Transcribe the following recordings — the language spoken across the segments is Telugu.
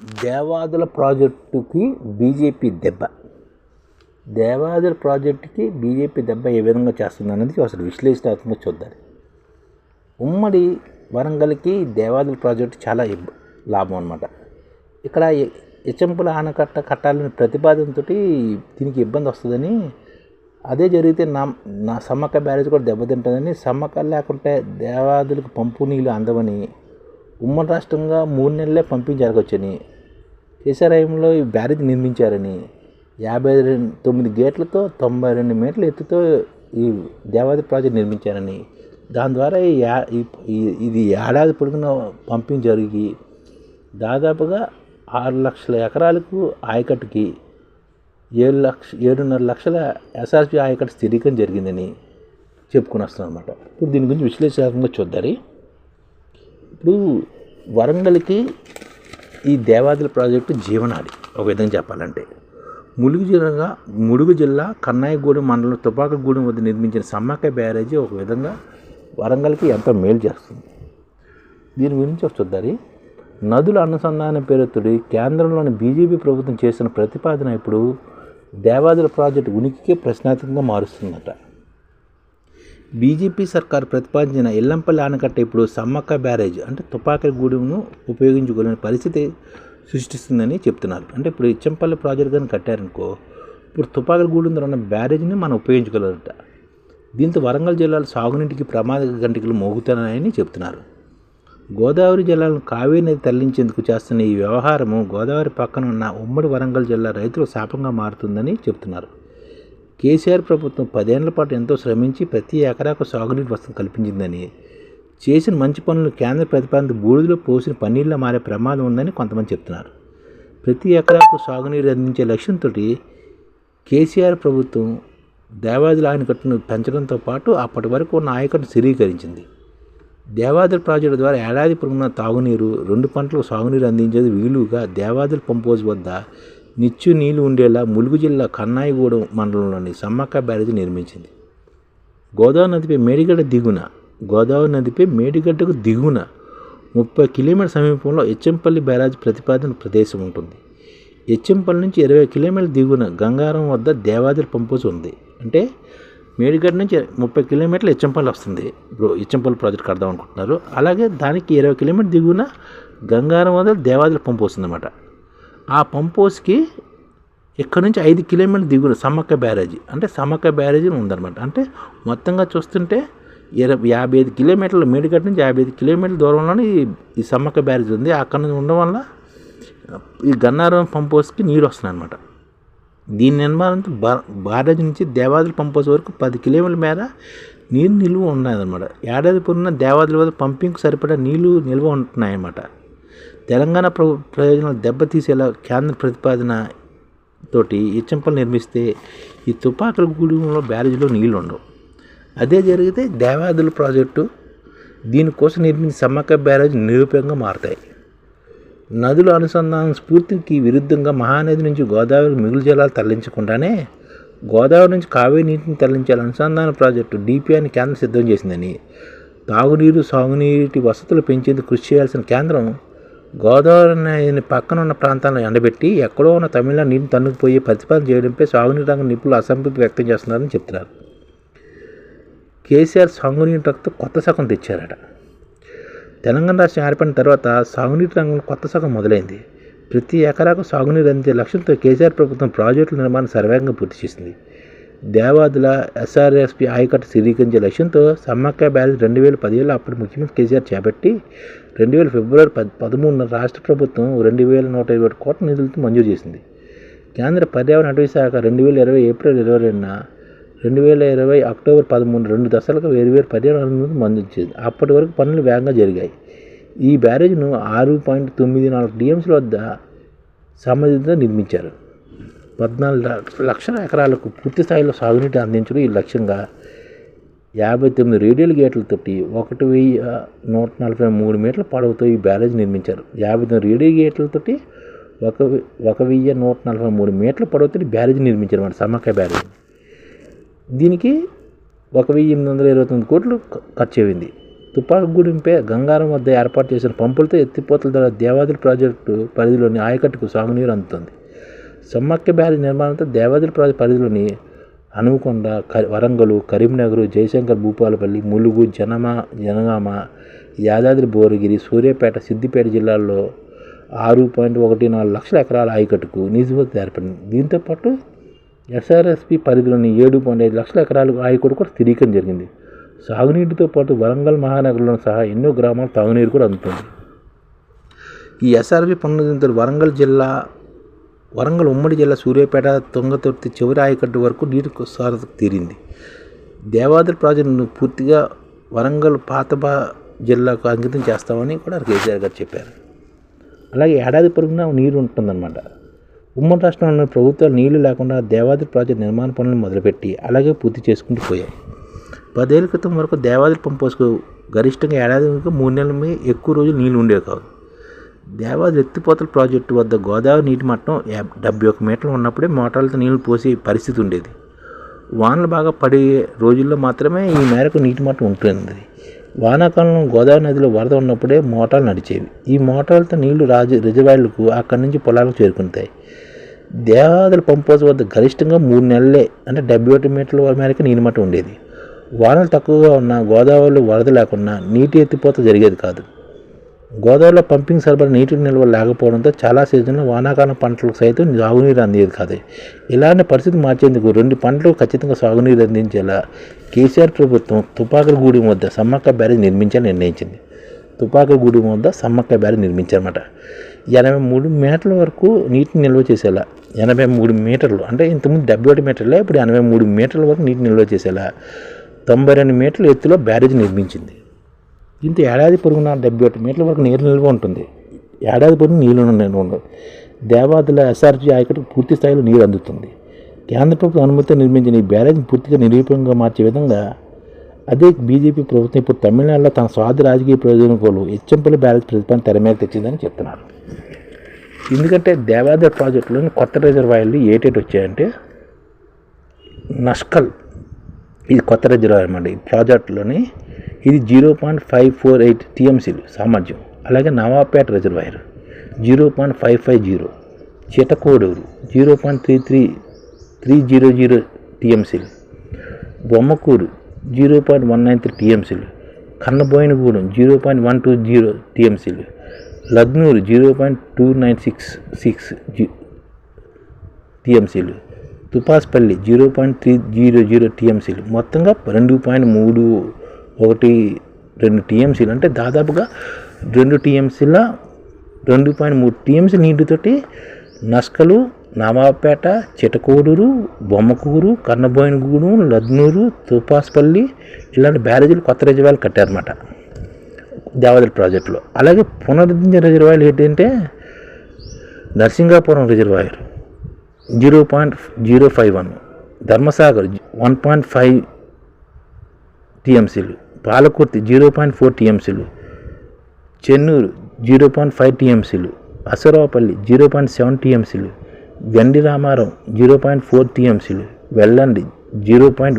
దేవాదుల ప్రాజెక్టుకి బీజేపీ దెబ్బ. దేవాదుల ప్రాజెక్టుకి బీజేపీ దెబ్బ ఏ విధంగా చేస్తుంది అనేది అసలు విశ్లేషణాత్మకంగా చూద్దాం. ఉమ్మడి వరంగల్కి దేవాదుల ప్రాజెక్టు చాలా లాభం అనమాట ఇక్కడ ఎ- ఆనకట్ట కట్టాలని ప్రతిపాదనతో దీనికి ఇబ్బంది వస్తుందని అదే జరిగితే నా నా సమ్మక్క బ్యారేజ్ కూడా దెబ్బతింటుందని సమ్మక్క లేకుంటే దేవాదులకు పంపు నీళ్ళు అందవని ఉమ్మడి రాష్ట్రంగా మూడు నెలలే పంపించరగొచ్చని కేసరాయంలో ఈ బ్యారేజ్ నిర్మించారని యాభై రెండు తొమ్మిది గేట్లతో తొంభై రెండు మీటర్ల ఎత్తుతో ఈ దేవాది ప్రాజెక్ట్ నిర్మించారని. దాని ద్వారా ఈ ఇది ఏడాది పొడుగున పంపింగ్ జరిగి దాదాపుగా ఆరు లక్షల ఎకరాలకు ఆయకట్టుకి ఏడు లక్ష ఏడున్నర లక్షల ఎస్ఆర్పి ఆయకట్టు స్థిరీకరణ జరిగిందని చెప్పుకుని వస్తున్నాం అనమాట ఇప్పుడు దీని గురించి విశ్లేషణాత్మకంగా చూద్దాం ఇప్పుడు వరంగల్కి ఈ దేవాదుల ప్రాజెక్టు జీవనాడి. ఒక విధంగా చెప్పాలంటే ములుగు జిల్లాగా ములుగు జిల్లా కన్నాయగూడెం మండలం తుపాకగూడెం వద్ద నిర్మించిన సమ్మక్క బ్యారేజీ ఒక విధంగా వరంగల్కి ఎంతో మేలు చేస్తుంది. దీని గురించి వస్తుంది నదుల అనుసంధాన పేరుతుడి కేంద్రంలోని బీజేపీ ప్రభుత్వం చేసిన ప్రతిపాదన ఇప్పుడు దేవాదుల ప్రాజెక్టు ఉనికికే ప్రశ్నార్థకంగా మారుస్తుందట. బీజేపీ సర్కార్ ప్రతిపాదించిన ఎల్లంపల్లి ఆనకట్ట ఇప్పుడు సమ్మక్క బ్యారేజ్ అంటే తుపాకీ గూడెంను ఉపయోగించుకోలేని పరిస్థితి సృష్టిస్తుందని చెప్తున్నారు. అంటే ఇప్పుడు ఇచ్చంపల్లి ప్రాజెక్ట్ కానీ కట్టారనుకో ఇప్పుడు తుపాకీ గూడెం ఉన్న బ్యారేజ్ని మనం ఉపయోగించుకోలేదంట. దీంతో వరంగల్ జిల్లాలో సాగునీటికి ప్రమాద గంటికలు మోగుతున్నాయని చెప్తున్నారు. గోదావరి జిల్లాలను కావేరీ నది తరలించేందుకు చేస్తున్న ఈ వ్యవహారము గోదావరి పక్కన ఉన్న ఉమ్మడి వరంగల్ జిల్లా రైతులు శాపంగా మారుతుందని చెప్తున్నారు. కేసీఆర్ ప్రభుత్వం పదేళ్ళ పాటు ఎంతో శ్రమించి ప్రతి ఎకరాకు సాగునీటి వసతి కల్పించిందని చేసిన మంచి పనులు కేంద్ర ప్రతిపాదన బూడిదలో పోసిన పన్నీళ్ళ మారే ప్రమాదం ఉందని కొంతమంది చెప్తున్నారు. ప్రతి ఎకరాకు సాగునీరు అందించే లక్ష్యంతో కేసీఆర్ ప్రభుత్వం దేవాదుల ఆయనకట్టును పెంచడంతో పాటు అప్పటి వరకు ఉన్న ఆయకట్టును స్థిరీకరించింది. దేవాదుల ప్రాజెక్టు ద్వారా ఏడాది పొడుగున తాగునీరు రెండు పంటలకు సాగునీరు అందించేది వీలుగా దేవాదుల పంపోజ్ వద్ద నిచ్చు నీళ్ళు ఉండేలా ములుగు జిల్లా కన్నాయిగూడెం మండలంలోని సమ్మక్క బ్యారేజీ నిర్మించింది. గోదావరి నదిపై మేడిగడ్డ దిగున గోదావరి నదిపై మేడిగడ్డకు దిగున ముప్పై కిలోమీటర్ సమీపంలో ఎచ్చంపల్లి బ్యారేజ్ ప్రతిపాదన ప్రదేశం ఉంటుంది. ఎచ్చంపల్లి నుంచి ఇరవై కిలోమీటర్ల దిగున గంగారం వద్ద దేవాదుల పంపోజ్ ఉంది. అంటే మేడిగడ్డ నుంచి ముప్పై కిలోమీటర్లు ఎచ్చంపల్లి వస్తుంది. ఇప్పుడు ఎచ్చంపల్లి ప్రాజెక్ట్ కడదాం అనుకుంటున్నారు. అలాగే దానికి ఇరవై కిలోమీటర్ దిగున గంగారం వద్ద దేవాదుల పంపు వస్తుందన్నమాట ఆ పంపోస్కి ఇక్కడ నుంచి ఐదు కిలోమీటర్ల దిగున సమ్మక్క బ్యారేజీ. అంటే సమ్మక్క బ్యారేజీ ఉందన్నమాట. అంటే మొత్తంగా చూస్తుంటే ఇరవై యాభై ఐదు కిలోమీటర్ల మేడిగడ్డ నుంచి యాభై ఐదు కిలోమీటర్ల దూరంలోనే ఈ సమ్మక్క బ్యారేజ్ ఉంది. అక్కడ నుంచి ఉండడం వల్ల ఈ గన్నారం పంపోస్కి నీరు వస్తుంది అనమాట దీని నిర్మాణంతో బ్యారేజ్ నుంచి దేవాదుల పంపోస్ వరకు పది కిలోమీటర్ల మేర నీరు నిల్వ ఉన్నాయన్నమాట ఏడాది పూర్ణ దేవాదుల వద్ద పంపింగ్కి సరిపడా నీళ్ళు నిల్వ ఉంటున్నాయన్నమాట. తెలంగాణ ప్రభు ప్రయోజనాలు దెబ్బతీసేలా కేంద్ర ప్రతిపాదన తోటి ఇచ్చంపలు నిర్మిస్తే ఈ తుపాకుల గూడెంలో బ్యారేజ్లో నీళ్ళు ఉండవు. అదే జరిగితే దేవాదుల ప్రాజెక్టు దీనికోసం నిర్మించిన సమ్మక్క బ్యారేజ్ నిరూపంగా మారుతాయి. నదుల అనుసంధానం స్ఫూర్తికి విరుద్ధంగా మహానది నుంచి గోదావరి మిగులు జలాలు తరలించకుండానే గోదావరి నుంచి కావేరి నీటిని తరలించాలి అనుసంధాన ప్రాజెక్టు డిపిఆర్ని కేంద్రం సిద్ధం చేసిందని తాగునీరు సాగునీటి వసతులు పెంచేందుకు కృషి చేయాల్సిన కేంద్రం గోదావరి నదిని పక్కన ఉన్న ప్రాంతాలను ఎండబెట్టి ఎక్కడో ఉన్న తమిళనాడు నీటిని తన్నుకుపోయి ప్రతిపాదన చేయడంపై సాగునీటి రంగం నిపుణులు అసంతృప్తి వ్యక్తం చేస్తున్నారని చెప్తున్నారు. కేసీఆర్ సాగునీటి రంగంతో కొత్త శకం తెచ్చారట. తెలంగాణ రాష్ట్రం ఏర్పడిన తర్వాత సాగునీటి రంగంలో కొత్త సగం మొదలైంది. ప్రతి ఎకరాకు సాగునీరు అందించే లక్ష్యంతో కేసీఆర్ ప్రభుత్వం ప్రాజెక్టుల నిర్మాణం సర్వేగంగా పూర్తి చేసింది. దేవాదుల ఎస్ఆర్ఎస్పి ఆయకట్టు స్థిరీకరించే లక్ష్యంతో సమ్మక్క బ్యారేజ్ రెండు వేల పదివేల అప్పటి ముఖ్యమంత్రి కేసీఆర్ చేపట్టి రెండు వేల ఫిబ్రవరి పద్ పదమూడున రాష్ట్ర ప్రభుత్వం రెండు వేల నూట ఇరవై ఒకటి కోట్ల నిధులతో మంజూరు చేసింది. కేంద్ర పర్యావరణ అటవీ శాఖ రెండు వేల ఇరవై ఏప్రిల్ ఇరవై రెండున రెండు వేల ఇరవై అక్టోబర్ పదమూడు రెండు దశలకు వేరువేరు పర్యావరణ అనుమతులు మంజూరు అప్పటి వరకు పనులు వేగంగా జరిగాయి. ఈ బ్యారేజ్ను ఆరు పాయింట్ తొమ్మిది నాలుగు డిఎంసీల వద్ద సంబంధితంగా నిర్మించారు. పద్నాలుగు లక్ష- లక్షల ఎకరాలకు పూర్తి స్థాయిలో సాగునీటి అందించడం ఈ లక్ష్యంగా యాభై తొమ్మిది రేడియల్ గేట్లతోటి ఒకటి వెయ్యి నూట నలభై మూడు మీటర్ల పొడవుతో ఈ బ్యారేజ్ నిర్మించారు. యాభై తొమ్మిది రేడియల్ గేట్లతోటి ఒక ఒక వెయ్యి నూట నలభై మూడు మీటర్ల పొడవుతో బ్యారేజ్ నిర్మించారు అన్నమాట సమ్మక్క బ్యారేజ్. దీనికి ఒక వెయ్యి ఎనిమిది వందల ఇరవై తొమ్మిది కోట్లు ఖర్చు అయింది తుపాకుగూడెంపై గంగారం వద్ద ఏర్పాటు చేసిన పంపులతో ఎత్తిపోతల ద్వారా దేవాదుల ప్రాజెక్టు పరిధిలోని ఆయకట్టుకు సాగునీరు అందుతుంది. సమ్మక్క బ్యారేజ్ నిర్మాణంతో దేవాదుల ప్రాజెక్టు పరిధిలోని హనుమకొండ వరంగల్ కరీంనగర్ జయశంకర్ భూపాలపల్లి ములుగు జనమ జనగామ యాదాద్రి భువనగిరి సూర్యాపేట సిద్దిపేట జిల్లాల్లో ఆరు పాయింట్ ఒకటి నాలుగు లక్షల ఎకరాల ఆయకట్టుకు నీటివసతి ఏర్పడింది దీంతోపాటు ఎస్ఆర్ఎస్పి పరిధిలోని ఏడు పాయింట్ ఐదు లక్షల ఎకరాలు ఆయకట్టు కూడా స్థిరీకరణ జరిగింది. సాగునీటితో పాటు వరంగల్ మహానగరంలో సహా ఎన్నో గ్రామాలు తాగునీరు కూడా అందుతుంది. ఈ ఎస్ఆర్బి పునరుద్ధరించిన వరంగల్ జిల్లా వరంగల్ ఉమ్మడి జిల్లా సూర్యాపేట తుంగతుర్తి చివరి ఆయకట్టు వరకు నీటి సారత తీరింది. దేవాద్రి ప్రాజెక్టును పూర్తిగా వరంగల్ పాత జిల్లాకు అంకితం చేస్తామని కూడా కేసీఆర్ గారు చెప్పారు. అలాగే ఏడాది పొరుగునా నీరు ఉంటుందన్నమాట. ఉమ్మడి రాష్ట్రంలో ప్రభుత్వాలు నీళ్ళు లేకుండా దేవాద్రి ప్రాజెక్టు నిర్మాణ పనులను మొదలుపెట్టి అలాగే పూర్తి చేసుకుంటూ పోయాయి. పదేళ్ళ క్రితం వరకు దేవాద్రి పంప్ హౌస్కు గరిష్టంగా ఏడాదికి మూడు నెలల మీద ఎక్కువ రోజులు నీళ్ళు ఉండేవి కావు. దేవాది ఎత్తిపోతల ప్రాజెక్టు వద్ద గోదావరి నీటి మట్టం డెబ్బై ఒక మీటర్లు ఉన్నప్పుడే మోటార్లతో నీళ్ళు పోసే పరిస్థితి ఉండేది. వానలు బాగా పడే రోజుల్లో మాత్రమే ఈ మేరకు నీటి మట్టం ఉంటుంది వానాకాలంలో గోదావరి నదిలో వరద ఉన్నప్పుడే మోటార్లు నడిచేవి. ఈ మోటార్లతో నీళ్ళు రాజు రిజర్వాయర్లకు అక్కడి నుంచి పొలాలకు చేరుకుంటాయి. దేవాదుల పంపోజ్ వద్ద గరిష్టంగా మూడు నెలలే అంటే డెబ్బై ఒకటి మీటర్ల మేరకు నీటి మట్టం ఉండేది. వానలు తక్కువగా ఉన్న గోదావరిలో వరద లేకున్నా నీటి ఎత్తిపోత జరిగేది కాదు. గోదావరిలో పంపింగ్ సరఫరా నీటి నిల్వ లేకపోవడంతో చాలా సీజన్లో వానాకాలం పంటలకు సైతం సాగునీరు అందేది కాదు. ఇలాంటి పరిస్థితి మార్చేందుకు రెండు పంటలకు ఖచ్చితంగా సాగునీరు అందించేలా కేసీఆర్ ప్రభుత్వం తుపాకులగూడెం వద్ద సమ్మక్క బ్యారేజ్ నిర్మించాలని నిర్ణయించింది. తుపాకులగూడెం వద్ద సమ్మక్క బ్యారేజ్ నిర్మించారన్నమాట. ఎనభై మూడు మీటర్ల వరకు నీటిని నిల్వ చేసేలా ఎనభై మూడు మీటర్లు అంటే ఇంతకుముందు డెబ్బై ఒకటి మీటర్లే ఇప్పుడు ఎనభై మూడు మీటర్ల వరకు నీటిని నిల్వ చేసేలా తొంభై రెండు మీటర్ల ఎత్తులో బ్యారేజ్ నిర్మించింది. దీంతో ఏడాది పొరుగున డెబ్బై ఒకటి మీటర్ల వరకు నీరు నిల్వ ఉంటుంది. ఏడాది పొరుగు నీళ్ళు ఉండదు. దేవాదుల ఎస్ఆర్జీ ఆయకట్టు పూర్తి స్థాయిలో నీరు అందుతుంది. కేంద్ర ప్రభుత్వం అనుమతితో నిర్మించిన ఈ బ్యారేజ్ని పూర్తిగా నిరూపంగా మార్చే విధంగా అదే బీజేపీ ప్రభుత్వం ఇప్పుడు తమిళనాడులో తన స్వార్థ రాజకీయ ప్రయోజనం కోలు హెచ్చంపల్లి బ్యారేజ్ ప్రతిపాదన తెర మీద తెచ్చిందని చెప్తున్నారు. ఎందుకంటే దేవాదుల ప్రాజెక్టులోని కొత్త రిజర్వాయర్లు ఏటేటి వచ్చాయంటే నష్కల్. ఇది కొత్త రిజర్వాయర్ అండి. ఈ ప్రాజెక్టులోని ఇది zero point five four eight టీఎంసీలు సామర్థ్యం. అలాగే Navapeta reservoir zero point five five zero. Chitakodur zero point three three three zero zero టీఎంసీలు. Bommakur zero point one nine three టీఎంసీలు. Kannaboinagudem zero point one two zero టీఎంసీలు. Lagnur zero point two nine six six G టీఎంసీలు. Tupaspalli zero point three zero zero టీఎంసీలు. మొత్తంగా రెండు పాయింట్ మూడు ఒకటి రెండు టీఎంసీలు అంటే దాదాపుగా రెండు టీఎంసీల రెండు పాయింట్ మూడు టీఎంసీ నీటితోటి నస్కలు నవాపేట చిటకోడూరు బొమ్మకూరు కన్నబోయినగూడు లద్నూరు తుపాస్పల్లి ఇలాంటి బ్యారేజీలు కొత్త రిజర్వాయర్లు కట్టారన్నమాట. దేవాదల ప్రాజెక్టులో. అలాగే పునరుద్ధరించిన రిజర్వాయర్లు ఏంటంటే Narasingapuram reservoir zero point zero five one Dharmasagar one point five టీఎంసీలు. పాలకుర్తి జీరో పాయింట్ ఫోర్ టీఎంసీలు చెన్నూరు జీరో పాయింట్ ఫైవ్ టీఎంసీలు అసరాపల్లి జీరో పాయింట్ సెవెన్ టీఎంసీలు Gandi Ramaram zero point four టీఎంసీలు Vellandi zero point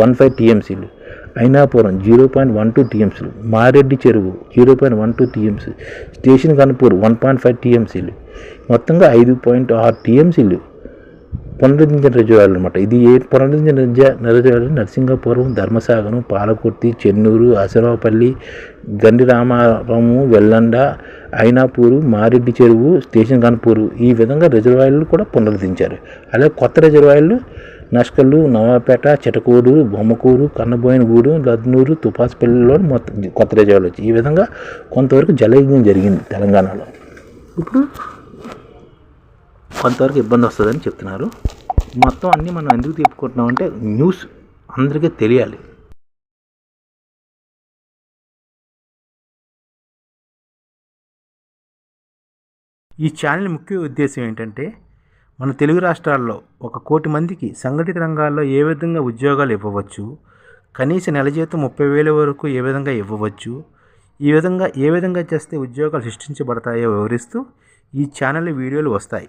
one five టీఎంసీలు Ainapuram zero point one two టీఎంసీలు మారెడ్డి చెరువు zero point one two TMC station Kanupur one point five టీఎంసీలు మొత్తంగా ఐదు పాయింట్ ఆరు టీఎంసీలు పునరుద్ధరించిన రిజర్వాయర్లు అనమాట ఇది ఏ పునరుద్ధరించిన రిజ- రిజర్వాయర్లు నరసింగపురం ధర్మసాగరం పాలకుర్తి చెన్నూరు అసరాపల్లి గండి రామారము వెల్లండ అయినాపూరు మారెడ్డి చెరువు స్టేషన్ కనుపూరు ఈ విధంగా రిజర్వాయర్లు కూడా పునరుద్ధరించారు. అలాగే కొత్త రిజర్వాయర్లు నష్కల్లు నవాపేట చిటకూరు బొమ్మకూరు కన్నబోయినగూడు లద్నూరు తుపాసుపల్లిలో మొత్తం కొత్త రిజర్వాయర్లు వచ్చాయి. ఈ విధంగా కొంతవరకు జలయజ్ఞం జరిగింది తెలంగాణలో. ఇప్పుడు కొంతవరకు ఇబ్బంది వస్తుందని చెప్తున్నారు. మొత్తం అన్నీ మనం ఎందుకు చెప్పుకుంటున్నాం అంటే న్యూస్ అందరికీ తెలియాలి. ఈ ఛానల్ ముఖ్య ఉద్దేశం ఏంటంటే మన తెలుగు రాష్ట్రాల్లో ఒక కోటి మందికి సంఘటిత రంగాల్లో ఏ విధంగా ఉద్యోగాలు ఇవ్వవచ్చు కనీస నెల జీతం ముప్పై వేల వరకు ఏ విధంగా ఇవ్వవచ్చు ఈ విధంగా ఏ విధంగా చేస్తే ఉద్యోగాలు సృష్టించబడతాయో వివరిస్తూ ఈ ఛానల్ వీడియోలు వస్తాయి.